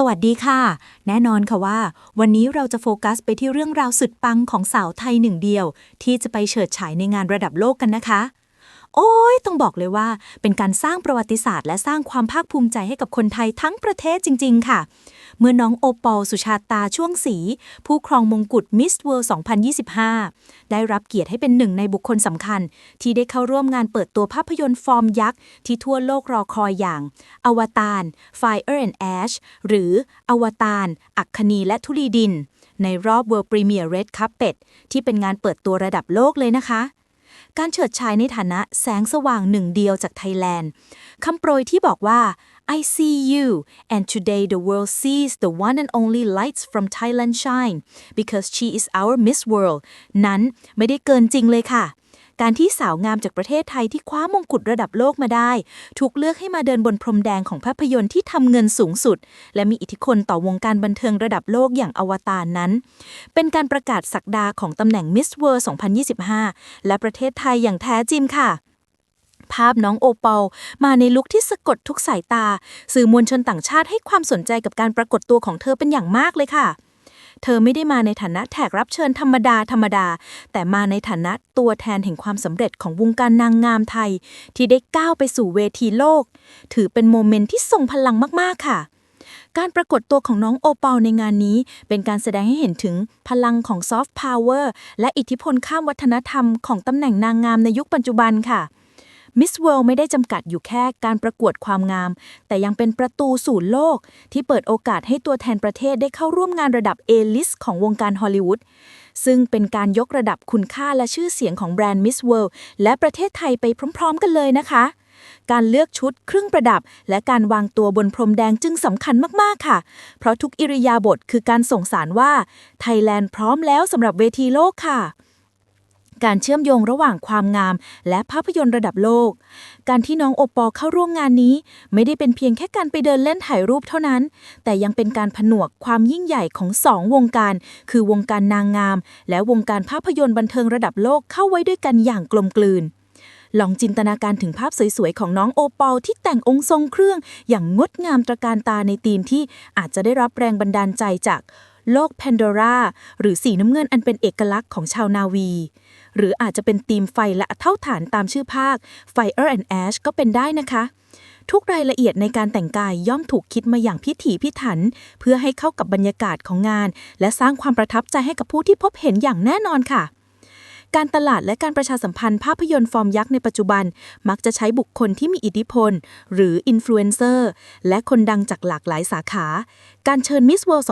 สวัสดีค่ะ แน่นอนค่ะว่า วันนี้เราจะโฟกัสไปที่เรื่องราวสุดปังของสาวไทยหนึ่งเดียว ที่จะไปเฉิดฉายในงานระดับโลกกันนะคะ โอ้ยต้องบอกเลยว่า เป็นการสร้างประวัติศาสตร์ และสร้างความภาคภูมิใจให้กับคนไทยทั้งประเทศจริง ๆ ค่ะ เมื่อน้องโอปอลสุชาตาช่วงศรีผู้ครองมงกุฎมิสเวิลด์2025 ได้รับเกียรติให้เป็นหนึ่งในบุคคลสำคัญ ที่ได้เข้าร่วมงานเปิดตัวภาพยนตร์ฟอร์มยักษ์ที่ทั่วโลกรอคอยอย่าง อวตาร Fire and Ash หรืออวตาร อัคคณีและธุลีดิน ในรอบ World Premiere Red Carpet ที่เป็นงานเปิดตัวระดับโลกเลยนะคะการเฉิดฉายในฐานะแสงสว่างหนึ่งเดียวจากไทยแลนด์ คำโปรยที่บอกว่า I see you and today the world sees the one and only lights from Thailand shine because she is our Miss World นั้นไม่ได้เกินจริงเลยค่ะ การที่สาวงามจากประเทศไทยที่คว้ามงกุฎระดับโลกมาได้ ถูกเลือกให้มาเดินบนพรมแดงของภาพยนตร์ที่ทำเงินสูงสุด และมีอิทธิพลต่อวงการบันเทิงระดับโลกอย่างอวตารนั้น เป็นการประกาศสักดาของตำแหน่ง Miss World 2025 และประเทศไทยอย่างแท้จริงค่ะ ภาพน้องโอปอลมาในลุคที่สะกดทุกสายตา สื่อมวลชนต่างชาติให้ความสนใจกับการปรากฏตัวของเธอเป็นอย่างมากเลยค่ะ เธอไม่ได้มาในฐานะแขกรับเชิญธรรมดาธรรมดา แต่มาในฐานะตัวแทนแห่งความสำเร็จของวงการนางงามไทย ที่ได้ก้าวไปสู่เวทีโลก ถือเป็นโมเมนต์ที่ทรงพลังมากๆค่ะการปรากฏตัวของน้องโอปอลในงานนี้ เป็นการแสดงให้เห็นถึงพลังของซอฟต์พาวเวอร์และอิทธิพลข้ามวัฒนธรรมของตำแหน่งนางงามในยุคปัจจุบันค่ะ มิสเวิลด์ไม่ได้จำกัดอยู่แค่การประกวดความงาม แต่ยังเป็นประตูสู่โลก ที่เปิดโอกาสให้ตัวแทนประเทศได้เข้าร่วมงานระดับ A-list ของวงการฮอลลีวูดซึ่งเป็นการยกระดับคุณค่าและชื่อเสียงของแบรนด์มิสเวิลด์และประเทศไทยไปพร้อม ๆ กันเลยนะคะ การเลือกชุดเครื่องประดับ และการวางตัวบนพรมแดงจึงสำคัญมาก ๆ ค่ะ เพราะทุกอิริยาบถคือการส่งสารว่าไทยแลนด์พร้อมแล้วสำหรับเวทีโลกค่ะ การเชื่อมโยงระหว่างความงาม และภาพยนตร์ระดับโลก การที่น้องโอปอลเข้าร่วมงานนี้ ไม่ได้เป็นเพียงแค่การไปเดินเล่นถ่ายรูปเท่านั้น แต่ยังเป็นการผนวกความยิ่งใหญ่ของสองวงการ คือวงการนางงาม และวงการภาพยนตร์บันเทิงระดับโลกเข้าไว้ด้วยกันอย่างกลมกลืนลองจินตนาการถึงภาพสวยๆ ของน้องโอปอลที่แต่งองค์ทรงเครื่องอย่างงดงามตระการตาในธีมที่อาจจะได้รับแรงบันดาลใจจากโลกแพนโดราหรือสีน้ำเงินอันเป็นเอกลักษณ์ของชาวนาวี หรืออาจจะเป็นธีมไฟและเท่าฐานตามชื่อภาค Fire and Ash ก็เป็นได้นะคะ ทุกรายละเอียดในการแต่งกายย่อมถูกคิดมาอย่างพิถีพิถัน เพื่อให้เข้ากับบรรยากาศของงาน และสร้างความประทับใจให้กับผู้ที่พบเห็นอย่างแน่นอนค่ะ การตลาดและการประชาสัมพันธ์ภาพยนตร์ฟอร์มยักษ์ในปัจจุบัน มักจะใช้บุคคลที่มีอิทธิพล หรืออินฟลูเอนเซอร์และคนดังจากหลากหลายสาขา การเชิญมิสเวิลด์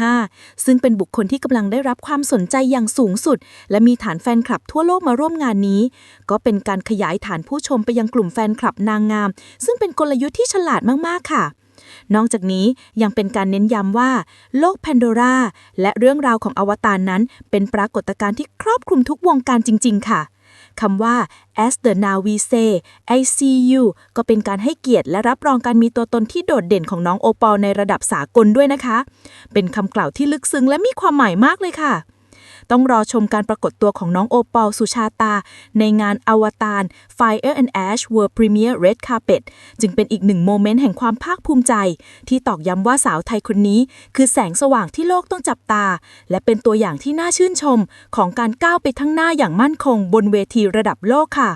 2025 ซึ่งเป็นบุคคลที่กำลังได้รับความสนใจอย่างสูงสุด และมีฐานแฟนคลับทั่วโลกมาร่วมงานนี้ ก็เป็นการขยายฐานผู้ชมไปยังกลุ่มแฟนคลับนางงาม ซึ่งเป็นกลยุทธ์ที่ฉลาดมากๆค่ะ นอกจากนี้ยังเป็นการเน้นย้ำว่า โลกแพนโดราและเรื่องราวของอวตารนั้น เป็นปรากฏการณ์ที่ครอบคลุมทุกวงการจริง ๆ ค่ะคำว่า as the now we say I see you ก็เป็นการให้เกียรติและรับรองการมีตัวตนที่โดดเด่นของน้องโอปอลในระดับสากลด้วยนะคะ เป็นคำกล่าวที่ลึกซึ้งและมีความหมายมากเลยค่ะ ต้องรอชมการปรากฏตัวของน้องโอปอลสุชาตา ในงานอวตาร Fire and Ash World Premiere Red Carpet จึงเป็นอีกหนึ่งโมเมนต์แห่งความภาคภูมิใจ ที่ตอกย้ำว่าสาวไทยคนนี้ คือแสงสว่างที่โลกต้องจับตา และเป็นตัวอย่างที่น่าชื่นชม ของการก้าวไปข้างหน้าอย่างมั่นคง บนเวทีระดับโลกค่ะ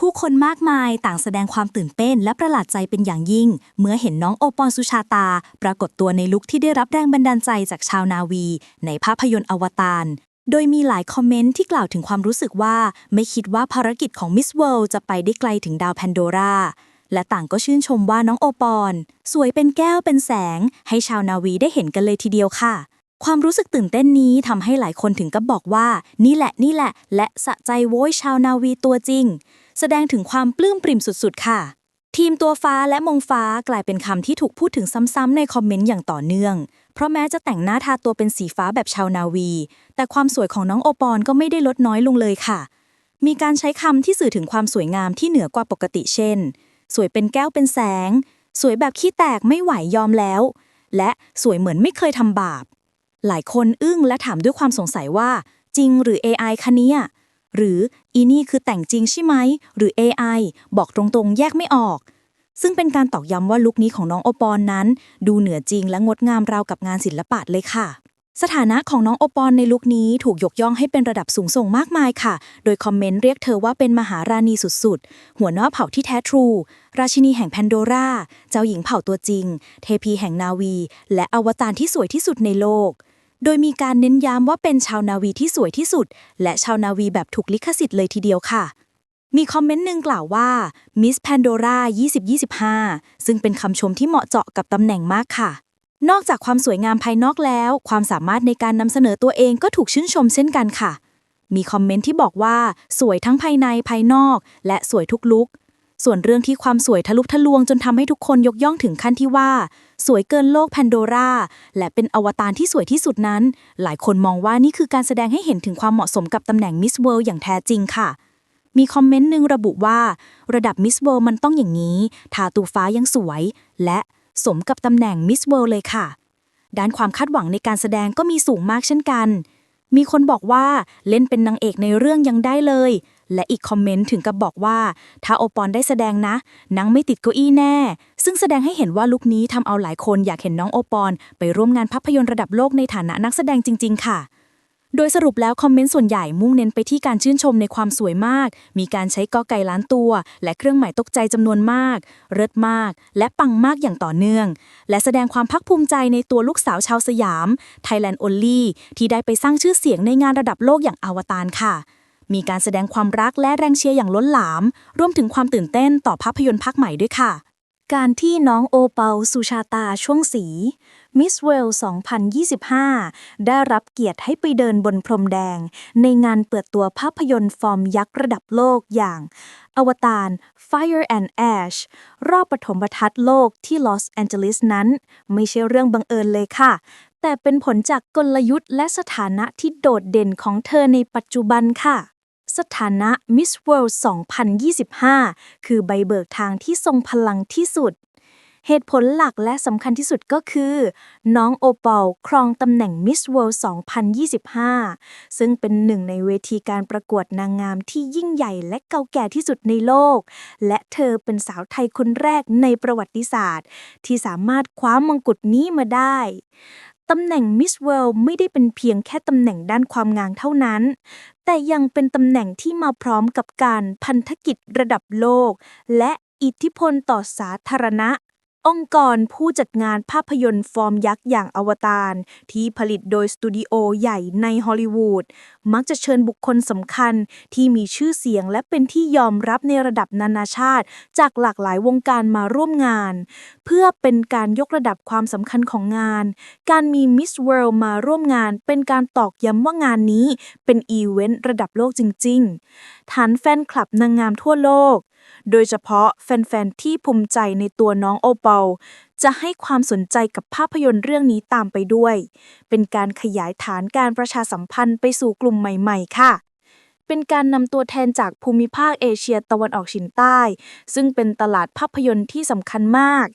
ผู้คนมากมายต่างแสดงความตื่นเต้นและประหลาดใจเป็นอย่างยิ่ง เมื่อเห็นน้องโอปอลสุชาตา ปรากฏตัวในลุคที่ได้รับแรงบันดาลใจจากชาวนาวี ในภาพยนตร์อวตาร โดยมีหลายคอมเมนต์ที่กล่าวถึงความรู้สึกว่า ไม่คิดว่าภารกิจของมิสเวิลด์จะไปได้ไกลถึงดาวแพนโดราและต่างก็ชื่นชมว่าน้องโอปอลสวยเป็นแก้วเป็นแสง ให้ชาวนาวีได้เห็นกันเลยทีเดียวค่ะ ความรู้สึกตื่นเต้นนี้ทำให้หลายคนถึงกับบอกว่า นี่แหละนี่แหละ และสะใจโว้ยชาวนาวีตัวจริง แสดงถึงความปลื้มปริ่มสุดๆ ค่ะ ทีมตัวฟ้าและมงฟ้ากลายเป็นคำที่ถูกพูดถึงซ้ำๆในคอมเมนต์อย่างต่อเนื่อง เพราะแม้จะแต่งหน้าทาตัวเป็นสีฟ้าแบบชาวนาวี แต่ความสวยของน้องโอปอลก็ไม่ได้ลดน้อยลงเลยค่ะ มีการใช้คำที่สื่อถึงความสวยงามที่เหนือกว่าปกติเช่น สวยเป็นแก้วเป็นแสง สวยแบบขี้แตกไม่ไหวยอมแล้ว และสวยเหมือนไม่เคยทำบาป หลายคนอึ้งและถามด้วยความสงสัยว่า จริงหรือ AI คะเนี่ย หรืออีนี่คือแต่งจริงใช่ไหม หรือ AI บอกตรงๆ แยกไม่ออก ซึ่งเป็นการตอกย้ำว่าลุคนี้ของน้องโอปอนนั้น ดูเหนือจริงและงดงามราวกับงานศิลปะเลยค่ะ สถานะของน้องโอปอนในลุคนี้ถูกยกย่องให้เป็นระดับสูงส่งมากมายค่ะ โดยคอมเมนต์เรียกเธอว่าเป็นมหาราณีสุดๆ หัวหน้าเผ่าที่แท้ทรู ราชินีแห่งแพนโดราเจ้าหญิงเผ่าตัวจริง เทพีแห่งนาวี และอวตารที่สวยที่สุดในโลก โดยมีการเน้นย้ำว่าเป็นชาวนาวีที่สวยที่สุด และชาวนาวีแบบถูกลิขสิทธิ์เลยทีเดียวค่ะ มีคอมเมนต์หนึ่งกล่าวว่า Miss Pandora 2025 ซึ่งเป็นคำชมที่เหมาะเจาะกับตำแหน่งมากค่ะ นอกจากความสวยงามภายนอกแล้ว ความสามารถในการนำเสนอตัวเองก็ถูกชื่นชมเช่นกันค่ะ มีคอมเมนต์ที่บอกว่า สวยทั้งภายในภายนอก และสวยทุกลุก ส่วนเรื่องที่ความสวยทะลุทะลวงจนทำให้ทุกคนยกย่องถึงขั้นที่ว่า สวยเกินโลกแพนโดราและเป็นอวตารที่สวยที่สุดนั้น หลายคนมองว่านี่คือการแสดงให้เห็นถึงความเหมาะสมกับตำแหน่งมิสเวิลด์อย่างแท้จริงค่ะ มีคอมเมนต์หนึ่งระบุว่า ระดับมิสเวิลด์มันต้องอย่างนี้ ทาตูฟ้ายังสวย และสมกับตำแหน่งมิสเวิลด์เลยค่ะ ด้านความคาดหวังในการแสดงก็มีสูงมากเช่นกัน มีคนบอกว่าเล่นเป็นนางเอกในเรื่องยังได้เลย และอีกคอมเมนต์ถึงกับบอกว่า ถ้าโอปอนได้แสดงนะนางไม่ติดเก้าอี้แน่ ซึ่งแสดงให้เห็นว่าลุคนี้ทำเอาหลายคนอยากเห็นน้องโอปอน ไปร่วมงานภาพยนตร์ระดับโลกในฐานะนักแสดงจริง ๆ ค่ะโดยสรุปแล้วคอมเมนต์ส่วนใหญ่มุ่งเน้นไปที่การชื่นชมในความสวยมาก มีการใช้กอไก่ล้านตัว และเครื่องหมายตกใจจำนวนมาก เลิศมาก และปังมากอย่างต่อเนื่อง และแสดงความภาคภูมิใจในตัวลูกสาวชาวสยาม Thailand Only ที่ได้ไปสร้างชื่อเสียงในงานระดับโลกอย่างอวตารค่ะ มีการแสดงความรักและแรงเชียร์อย่างล้นหลาม รวมถึงความตื่นเต้นต่อภาพยนตร์ภาคใหม่ด้วยค่ะ การที่น้องโอเปาสุชาตาช่วงสี Miss World 2025 ได้รับเกียรติให้ไปเดินบนพรมแดง ในงานเปิดตัวภาพยนตร์ฟอร์มยักษ์ระดับโลกอย่าง อวตาร Fire and Ash รอบปฐมทัศน์โลกที่ลอสแอนเจลิสนั้น ไม่ใช่เรื่องบังเอิญเลยค่ะ แต่เป็นผลจากกลยุทธ์และสถานะที่โดดเด่นของเธอในปัจจุบันค่ะ สถานะ Miss World 2025 คือใบเบิกทางที่ทรงพลังที่สุด เหตุผลหลักและสำคัญที่สุดก็คือ น้องโอปอลครองตำแหน่ง Miss World 2025 ซึ่งเป็นหนึ่งในเวทีการประกวดนางงามที่ยิ่งใหญ่และเก่าแก่ที่สุดในโลก และเธอเป็นสาวไทยคนแรกในประวัติศาสตร์ ที่สามารถคว้ามงกุฎนี้มาได้ ตำแหน่งมิสเวิลด์ไม่ได้เป็นเพียงแค่ตำแหน่งด้านความงามเท่านั้น แต่ยังเป็นตำแหน่งที่มาพร้อมกับการพันธกิจระดับโลก และอิทธิพลต่อสาธารณะ องค์กรผู้จัดงานภาพยนตร์ฟอร์มยักษ์อย่างอวตารที่ผลิตโดยสตูดิโอใหญ่ในฮอลลีวูดมักจะเชิญบุคคลสำคัญที่มีชื่อเสียงและเป็นที่ยอมรับในระดับนานาชาติ จากหลากหลายวงการมาร่วมงาน เพื่อเป็นการยกระดับความสำคัญของงาน การมี Miss World มาร่วมงาน เป็นการตอกย้ำว่างานนี้ เป็นอีเวนต์ระดับโลกจริง ๆ ฐานแฟนคลับนางงามทั่วโลก โดยเฉพาะแฟนๆที่ภูมิใจในตัวน้องโอเปาจะให้ความสนใจกับภาพยนตร์เรื่องนี้ตามไปด้วย เป็นการขยายฐานการประชาสัมพันธ์ไปสู่กลุ่มใหม่ ๆ ค่ะ เป็นการนำตัวแทนจากภูมิภาคเอเชียตะวันออกเฉียงใต้ ซึ่งเป็นตลาดภาพยนตร์ที่สำคัญมาก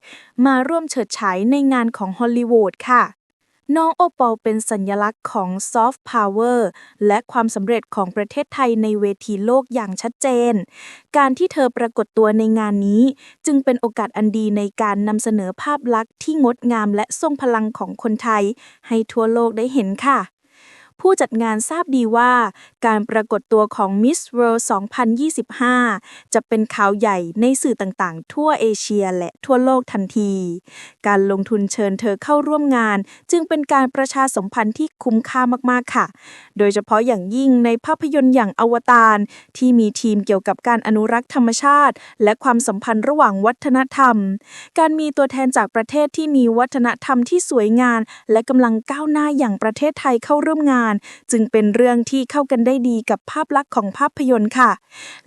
มาร่วมเฉิดฉายในงานของฮอลลีวูดค่ะ น้องโอปอลเป็นสัญลักษณ์ของซอฟต์พาวเวอร์และความสำเร็จของประเทศไทยในเวทีโลกอย่างชัดเจน การที่เธอปรากฏตัวในงานนี้ จึงเป็นโอกาสอันดีในการนำเสนอภาพลักษณ์ที่งดงามและทรงพลังของคนไทย ให้ทั่วโลกได้เห็นค่ะ ผู้จัดงานทราบดีว่า การปรากฏตัวของ Miss World 2025 จะเป็นข่าวใหญ่ในสื่อต่างๆ ทั่วเอเชียและทั่วโลกทันที การลงทุนเชิญเธอเข้าร่วมงาน จึงเป็นการประชาสัมพันธ์ที่คุ้มค่ามากๆค่ะ โดยเฉพาะอย่างยิ่งในภาพยนตร์อย่างอวตารที่มีทีมเกี่ยวกับการอนุรักษ์ธรรมชาติ และความสัมพันธ์ระหว่างวัฒนธรรม การมีตัวแทนจากประเทศที่มีวัฒนธรรมที่สวยงามและกำลังก้าวหน้าอย่างประเทศไทยเข้าร่วมงานาน จึงเป็นเรื่องที่เข้ากันได้ดีกับภาพลักษณ์ของภาพยนตร์ค่ะ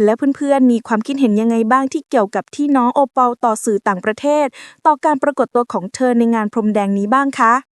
และเพื่อนๆมีความคิดเห็นยังไงบ้างที่เกี่ยวกับที่น้องโอปอลต่อสื่อต่างประเทศ ต่อการปรากฏตัวของเธอในงานพรมแดงนี้บ้างคะ